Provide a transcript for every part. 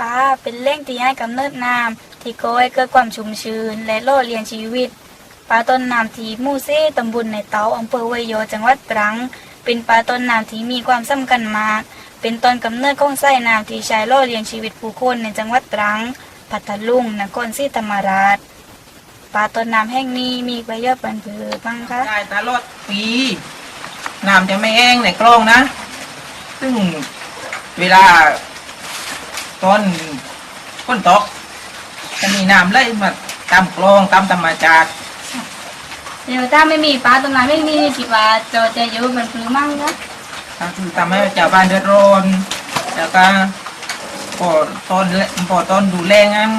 ปลาเป็นแหล่งที่ให้กำเนิดน้ำที่ก่อให้เกิดความชุ่มชื้นและโล่เลี้ยงชีวิตปลาต้นน้ำที่มู่เซ่ตำบลในเตาอำเภอไวยโยจังหวัดตรัง เป็นปลาต้นน้ำที่มีความสำคัญมาก เป็นต้นกำเนิดของไส้น้ำที่ใช้ล่อเลี้ยงชีวิตผู้คนในจังหวัดตรัง พัทลุงนครศรีธรรมราชปลาต้นน้ำแห่งนี้มีประโยชน์บันเพือบ้างคะได้ตลอดปีน้ำจะไม่แห้งในกล้องนะ ซึ่งเวลา ตอนฝนตกจะมีน้ำไหลมาตามกลองตามธรรมชาติเดี๋ยวถ้าไม่มีปลาต้นน้ำแห่งนี้คิดว่าจะจะอยู่บันเพือมั่งคะก็คือทำให้ชาวบ้านเดือดร้อนแล้วก็พอตอนพอตอนดูแลงั้น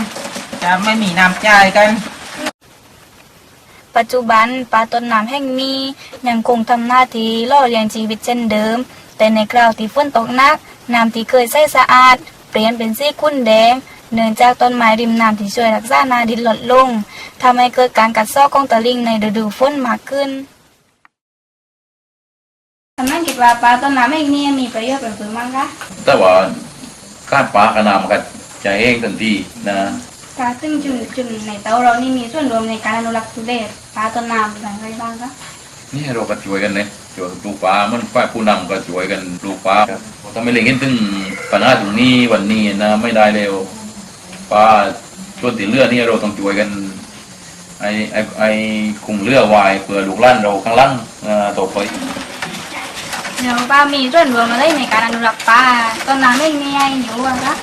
จะไม่มีน้ำจ่ายกัน ปัจจุบันปลาต้นน้ำแห่งนี้ยังคงทำหน้าที่ล่อเลี้ยงชีวิตเช่นเดิม แต่ในคราวที่ฝนตกหนักน้ำที่เคยใสสะอาด เปลี่ยนเป็นสีขุ่นแดง เนื่องจากต้นไม้ริมน้ำที่ช่วยรักษานาดินลดลงทำให้เกิดการกัดเซาะของตะลิงในฤดูฝนมากขึ้นทำนั้นคิดว่าปลาต้นน้ำแห่งนี้มีประโยชน์เป็นผืนมั้งคะแต่ว่าการปลากระนำกันจะเองทันทีนะค่ะซึ่งจุนจุนในเตาเรานี่มีส่วนรวมในการอนุรักษ์ทุเรศปลาต้นน้ำอย่างไรบ้างคะนี่เราก็ช่วยกันเลย ช่วยกันปลูกปลามันฝ่ายผู้นำก็ช่วยกันปลูกปลาถ้าไม่เล็งเห็นถึงปัญหาตรงนี้วันนี้นะไม่ได้เร็วปลาส่วนที่เหลือนี่เราต้องช่วยกัน ไอ้ไอ้ไอ้คุงเรือไว้เพื่อลูกหล้านเราข้างหล่างอ่าต่อไปเดี๋ยวป้ามีส่วนรวมอะไรในการอนุรักษ์ปลาต้นน้ำแห่งนี้ให้อยู่อะคะ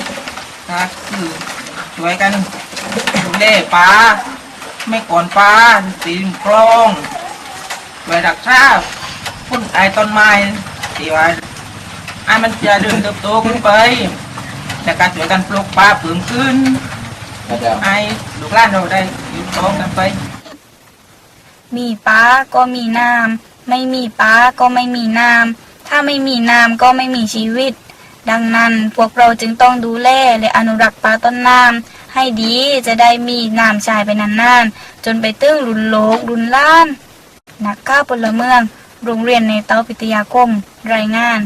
นะคือช่วยกันดูแลปลาไม่ก่อนปลาตีนคลองไว้รักษา พุ่นไอ้ต้นไม้ที่ว่าไอ้มันจะเดินเติบโตขึ้นไปจากการช่วยกันปลูกปลาเพิ่มขึ้นไอ้ลูกหลานเราได้อยู่คลองกันไป มีปลาก็มีน้ำไม่มีปลาก็ไม่มีน้ำถ้าไม่มีน้ำก็ไม่มีชีวิต ดังนั้นพวกเราจึงต้องดูแลและอนุรักษ์ปลาต้นน้ำให้ดีจะได้มีน้ำใช้ไปนานๆจนไปตึ้งรุนโลกรุนล้านนักก้าวพลเมือง โรงเรียนในเตาปิทยาคมรายงาน